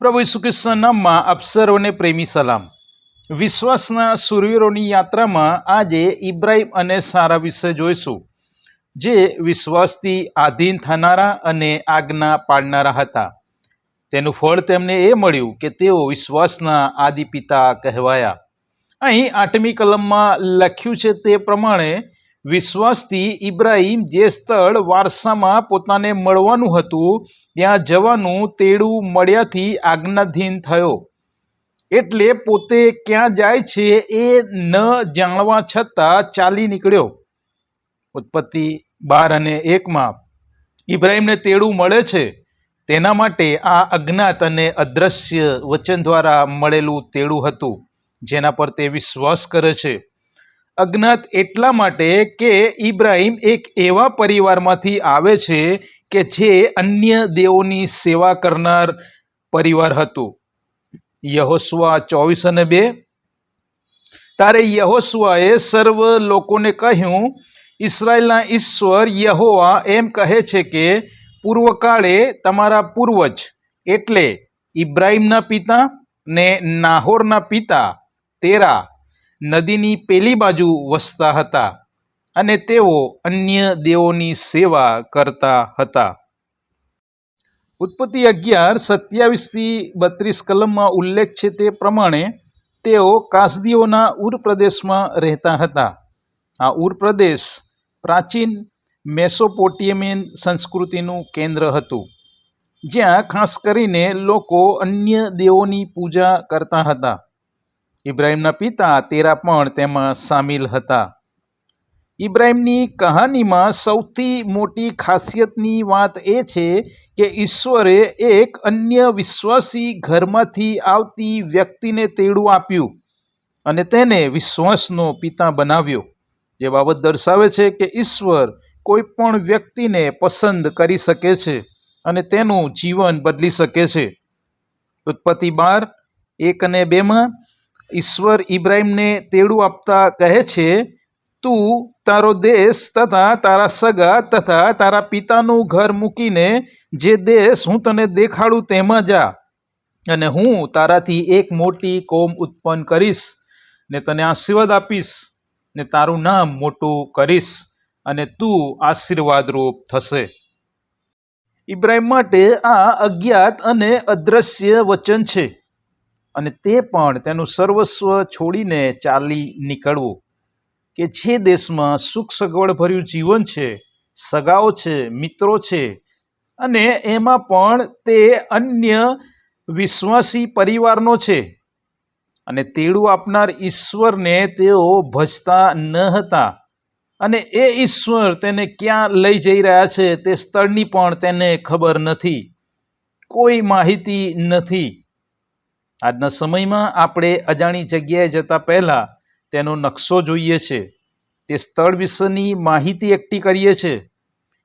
પ્રભુ ઈસુ નામમાં આપ સર્વને પ્રેમી સલામ. વિશ્વાસના સુરવીરોની યાત્રામાં આજે ઇબ્રાહિમ અને સારા વિશે જોઈશું, જે વિશ્વાસથી આધીન થનારા અને આજ્ઞા પાડનારા હતા. તેનું ફળ તેમને એ મળ્યું કે તેઓ વિશ્વાસના આદિપિતા કહેવાયા. અહીં આઠમી કલમમાં લખ્યું છે તે પ્રમાણે વિશ્વાસથી ઇબ્રાહીમ જે સ્થળ વારસામાં પોતાને મળવાનું હતું, ત્યાં જવાનું તેડું મળ્યાથી આજ્ઞાધીન થયો. એટલે પોતે ક્યાં જાય છે એ ન જાણવા છતાં ચાલી નીકળ્યો. ઉત્પત્તિ બાર અને એકમાં, ઇબ્રાહિમને તેડું મળે છે. તેના માટે આ અજ્ઞાત અને અદ્રશ્ય વચન દ્વારા મળેલું તેડું હતું, જેના પર તે વિશ્વાસ કરે છે. અજ્ઞાત એટલા માટે કે ઇબ્રાહિમ એક એવા પરિવારમાંથી આવે છે કે જે અન્ય દેવોની સેવા કરનાર પરિવાર હતું. યહોસ્વા ચોવીસ અને બે. તારે યહોસ્વાએ સર્વ લોકોને કહ્યું, ઇસરાયલના ઈશ્વર યહોવા એમ કહે છે કે, પૂર્વકાળે તમારા પૂર્વજ, એટલે ઇબ્રાહિમના પિતા ને નાહોરના પિતા, તેરા નદીની પેલી બાજુ વસતા હતા અને તેઓ અન્ય દેવોની સેવા કરતા હતા. ઉત્પત્તિ અગિયાર સત્યાવીસથી બત્રીસ કલમમાં ઉલ્લેખ છે તે પ્રમાણે તેઓ કાસદીઓના ઉર પ્રદેશમાં રહેતા હતા. આ ઉર પ્રદેશ પ્રાચીન મેસોપોટિયમિયન સંસ્કૃતિનું કેન્દ્ર હતું, જ્યાં ખાસ કરીને લોકો અન્ય દેવોની પૂજા કરતા હતા. ઇબ્રાહિમના પિતા તેરા પણ તેમાં સામેલ હતા. ઇબ્રાહિમની કહાનીમાં સૌથી મોટી ખાસિયતની વાત એ છે કે ઈશ્વરે એક અન્ય વિશ્વાસી ઘરમાંથી આવતી વ્યક્તિને તેડું આપ્યું અને તેને વિશ્વાસનો પિતા બનાવ્યો. જે બાબત દર્શાવે છે કે ઈશ્વર કોઈ પણ વ્યક્તિને પસંદ કરી શકે છે અને તેનું જીવન બદલી શકે છે. ઉત્પત્તિ બાર, એક અને બેમાં ઈશ્વર ઇબ્રાહીમને તેડું આપતા કહે છે, તું તારો દેશ તથા તારા સગા તથા તારા પિતાનું ઘર મૂકીને જે દેશ હું તને દેખાડું તેમાં જા અને હું તારાથી એક મોટી કોમ ઉત્પન્ન કરીશ ને તને આશીર્વાદ આપીશ ને તારું નામ મોટું કરીશ અને તું આશીર્વાદરૂપ થશે. ઇબ્રાહિમ માટે આ અજ્ઞાત અને અદ્રશ્ય વચન છે. અને તે પણ તેનું સર્વસ્વ છોડીને ચાલી નીકળવું કે જે દેશમાં સુખ સગવડભર્યું જીવન છે, સગાઓ છે, મિત્રો છે, અને એમાં પણ તે અન્ય વિશ્વાસી પરિવારનો છે. અને તેડું આપનાર ઈશ્વરને તેઓ ભજતા ન હતા. અને એ ઈશ્વર તેને ક્યાં લઈ જઈ રહ્યા છે તે સ્થળની પણ તેને ખબર નથી. કોઈ માહિતી નથી. આજના સમયમાં આપણે અજાણી જગ્યાએ જતા પહેલાં તેનો નકશો જોઈએ છે. તે સ્થળ વિશેની માહિતી એકઠી કરીએ છે.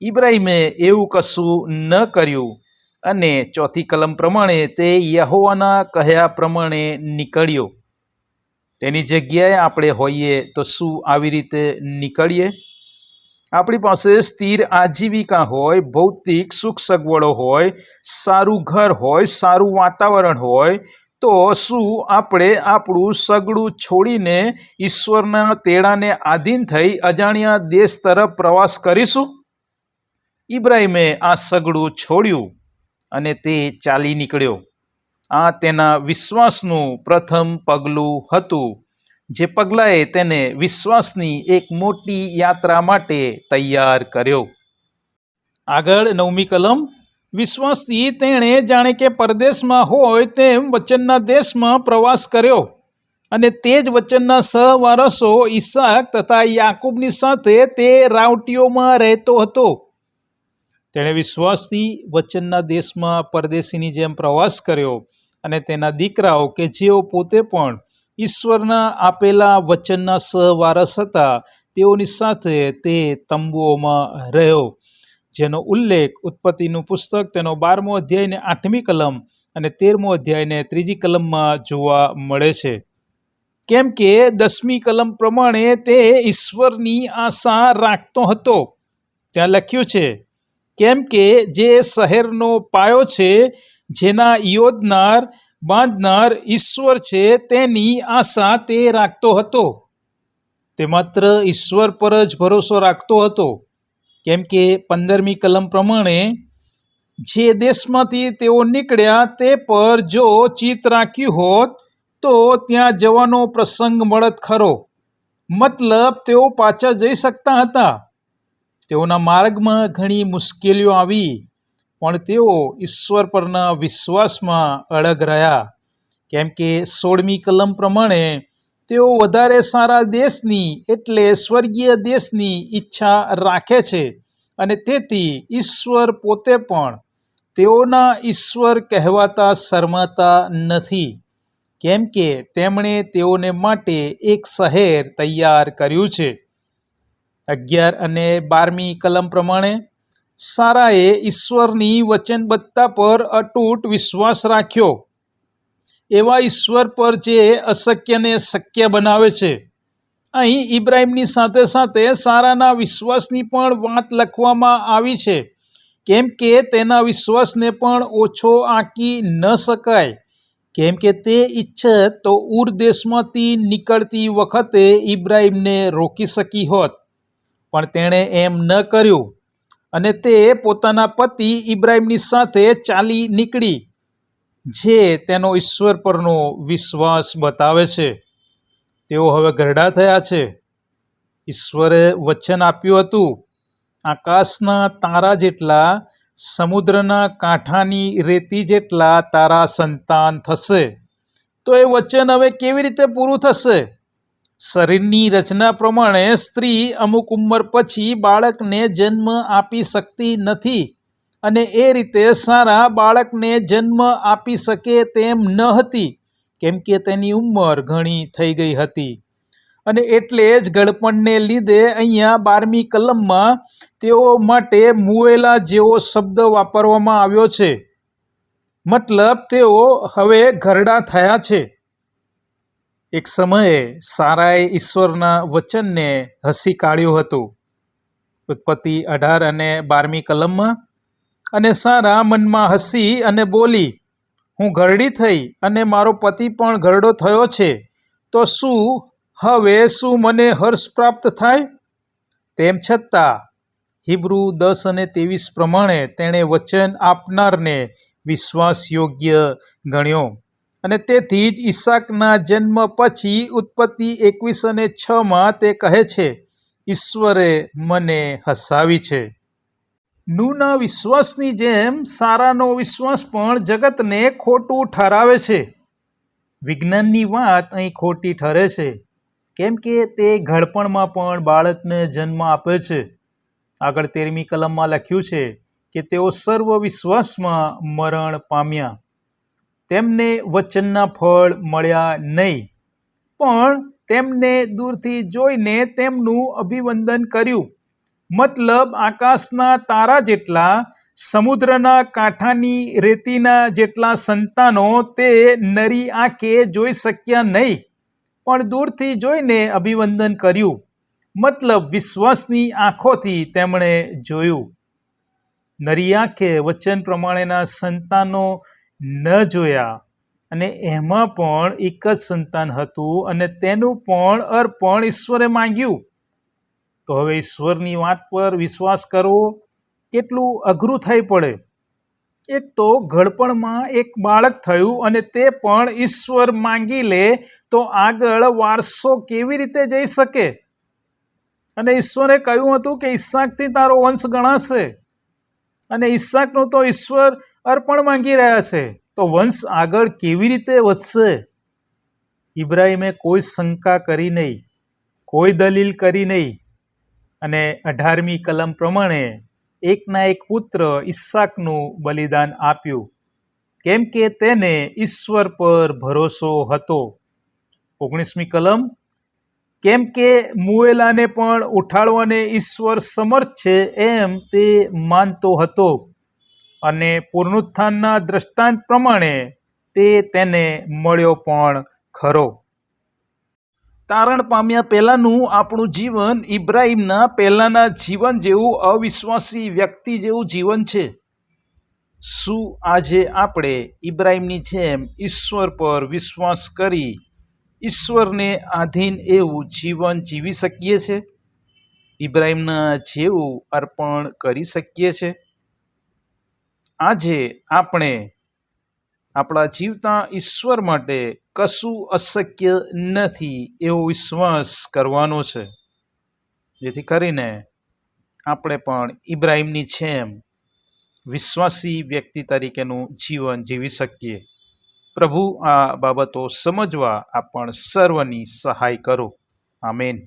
ઇબ્રાહિમે એવું કશું ન કર્યું અને ચોથી કલમ પ્રમાણે તે યહોવાના કહ્યા પ્રમાણે નીકળ્યો. તેની જગ્યાએ આપણે હોઈએ તો શું આવી રીતે નીકળીએ? આપણી પાસે સ્થિર આજીવિકા હોય, ભૌતિક સુખ સગવડો હોય, સારું ઘર હોય, સારું વાતાવરણ હોય તો શું આપણે આપણું સગડું છોડીને ઈશ્વરના તેડાને આધીન થઈ અજાણ્યા દેશ તરફ પ્રવાસ કરીશું? ઇબ્રાહીમે આ સગડું છોડ્યું અને તે ચાલી નીકળ્યો. આ તેના વિશ્વાસનું પ્રથમ પગલું હતું, જે પગલાંએ તેને વિશ્વાસની એક મોટી યાત્રા માટે તૈયાર કર્યો. આગળ નવમી કલમ. વિશ્વાસથી તેણે જાણે કે પરદેશમાં હોય તેમ વચનના દેશમાં પ્રવાસ કર્યો. અને તે જ વચનના સહવારસો ઈસાક તથા યાકૂબની સાથે તે રાવટીઓમાં રહેતો હતો. તેણે વિશ્વાસથી વચનના દેશમાં પરદેશીની જેમ પ્રવાસ કર્યો અને તેના દીકરાઓ કે જેઓ પોતે પણ ઈશ્વરના આપેલા વચનના સહવારસ હતા, તેઓની સાથે તે તંબુઓમાં રહ્યો. જેનો ઉલ્લેખ ઉત્પત્તિનું પુસ્તક તેનો બારમો અધ્યાયને આઠમી કલમ અને તેરમો અધ્યાયને ત્રીજી કલમમાં જોવા મળે છે. કેમ કે દસમી કલમ પ્રમાણે તે ઈશ્વરની આશા રાખતો હતો. ત્યાં લખ્યું છે, કેમ કે જે શહેરનો પાયો છે, જેના યોજનાર બાંધનાર ઈશ્વર છે, તેની આશા તે રાખતો હતો. તે માત્ર ઈશ્વર પર જ ભરોસો રાખતો હતો. કેમ કે પંદરમી કલમ પ્રમાણે જે દેશમાંથી તેઓ નીકળ્યા તે પર જો ચિત રાખ્યું હોત, તો ત્યાં જવાનો પ્રસંગ મળત ખરો. મતલબ તેઓ પાછા જઈ શકતા હતા. તેઓના માર્ગમાં ઘણી મુશ્કેલીઓ આવી, પણ તેઓ ઈશ્વર પરના વિશ્વાસમાં અડગ રહ્યા. કેમ કે સોળમી કલમ પ્રમાણે તેઓ વધારે સારા દેશની એટલે સ્વર્ગીય દેશની ઈચ્છા રાખે છે અને તેથી ઈશ્વર પોતે પણ તેઓના ઈશ્વર કહેવાતા શરમાતા નથી. કેમ કે તેમણે તેઓને માટે એક શહેર તૈયાર કર્યું છે. અગિયાર અને બારમી કલમ પ્રમાણે, સારાએ ઈશ્વરની વચનબદ્ધતા પર અતૂટ વિશ્વાસ રાખ્યો. એવા ઈશ્વર પર જે અશક્યને શક્ય બનાવે છે. અહીં ઇબ્રાહીમની સાથે સાથે સારાના વિશ્વાસની પણ વાત લખવામાં આવી છે. કેમ કે તેના વિશ્વાસને પણ ઓછો આંકી ન શકાય. કેમ કે તે ઈચ્છત તો ઉર દેશમાંથી નીકળતી વખતે ઇબ્રાહિમને રોકી શકી હોત. પણ તેણે એમ ન કર્યું. અને તે પોતાના પતિ ઇબ્રાહીમની સાથે ચાલી નીકળી. જે તેનો ઈશ્વર પરનો વિશ્વાસ બતાવે છે, તેઓ હવે ઘરડા થયા છે. ઈશ્વરે વચન આપ્યું હતું, આકાશના તારા જેટલા, સમુદ્રના કાંઠાની રેતી જેટલા તારા સંતાન થશે. તો એ વચન હવે કેવી રીતે પૂરું થશે? શરીરની રચના પ્રમાણે સ્ત્રી અમુક ઉંમર પછી બાળકને જન્મ આપી શકતી નથી. અને એ રીતે સારા બાળકને જન્મ આપી શકે તેમ ન હતી, કેમ કે તેની ઉંમર ઘણી થઈ ગઈ હતી. અને એટલે જ ગળપણને લીધે અહીંયા બારમી કલમમાં તેઓ માટે મુવેલા જેવો શબ્દ વાપરવામાં આવ્યો છે. મતલબ તેઓ હવે ઘરડા થયા છે. એક સમયે સારાએ ઈશ્વરના વચનને હસી કાઢ્યું હતું. ઉત્પત્તિ અઢાર અને બારમી કલમમાં અને સારા મનમાં હસી અને બોલી, હું ઘરડી થઈ અને મારો પતિ પણ ઘરડો થયો છે, તો શું હવે શું મને હર્ષ પ્રાપ્ત થાય? તેમ છતાં, હિબ્રુ દસ અને ત્રેવીસ પ્રમાણે તેણે વચન આપનારને વિશ્વાસ યોગ્ય ગણ્યો. અને તેથી જ ઈસાકના જન્મ પછી ઉત્પત્તિ એકવીસ અને છમાં તે કહે છે, ઈશ્વરે મને હસાવી છે. નૂના વિશ્વાસની જેમ સારાનો વિશ્વાસ પણ જગતને ખોટું ઠરાવે છે. વિજ્ઞાનની વાત અહીં ખોટી ઠરે છે. કેમ કે તે ઘડપણમાં પણ બાળકને જન્મ આપે છે. આગળ તેરમી કલમમાં લખ્યું છે કે તેઓ સર્વ વિશ્વાસમાં મરણ પામ્યા. તેમને વચનના ફળ મળ્યા નહીં. પણ તેમને દૂરથી જોઈને તેમનું અભિવંદન કર્યું. મતલબ આકાશના તારા જેટલા, સમુદ્રના કાંઠાની રેતીના જેટલા સંતાનો તે નરી આંખે જોઈ શક્યા નહીં. પણ દૂરથી જોઈને અભિવંદન કર્યું. મતલબ વિશ્વાસની આંખોથી તેમણે જોયું. નરી આંખે વચન પ્રમાણેના સંતાનો ન જોયા અને એમાં પણ એક જ સંતાન હતું અને તેનું પણ અર્પણ ઈશ્વરે માંગ્યું. તો હવે ઈશ્વરની વાત પર વિશ્વાસ કરવો કેટલું અઘરું થઈ પડે. એક તો ઘડપણમાં એક બાળક થયું અને તે પણ ઈશ્વર માંગી લે તો આગળ વારસો કેવી રીતે જઈ શકે? અને ઈશ્વરે કહ્યું હતું કે ઈસાકથી તારો વંશ ગણાશે. અને ઈસાકનું તો ઈશ્વર અર્પણ માંગી રહ્યા છે. તો વંશ આગળ કેવી રીતે વધશે? ઇબ્રાહીમે કોઈ શંકા કરી નહીં, કોઈ દલીલ કરી નહીં. અને અઢારમી કલમ પ્રમાણે એકના એક પુત્ર ઈસાકનું બલિદાન આપ્યું. કેમ કે તેને ઈશ્વર પર ભરોસો હતો. ઓગણીસમી કલમ, કેમ કે મુએલાને પણ ઉઠાડવાને ઈશ્વર સમર્થ છે એમ તે માનતો હતો અને પૂર્ણોત્થાનના દ્રષ્ટાંત પ્રમાણે તે તેને મળ્યો પણ ખરો. તારણ પામ્યા પહેલાંનું આપણું જીવન ઇબ્રાહિમના પહેલાંના જીવન જેવું અવિશ્વાસી વ્યક્તિ જેવું જીવન છે. શું આજે આપણે ઇબ્રાહિમની જેમ ઈશ્વર પર વિશ્વાસ કરી ઈશ્વરને આધીન એવું જીવન જીવી શકીએ છે? ઇબ્રાહિમના જેવું અર્પણ કરી શકીએ છે? આજે આપણે આપણા જીવતા ઈશ્વર માટે કશું અશક્ય નથી એવો વિશ્વાસ કરવાનો છે. જેથી કરીને આપણે પણ ઇબ્રાહિમની જેમ વિશ્વાસી વ્યક્તિ તરીકેનું જીવન જીવી શકીએ. પ્રભુ આ બાબતો સમજવા આપણ સર્વની સહાય કરો. આમેન.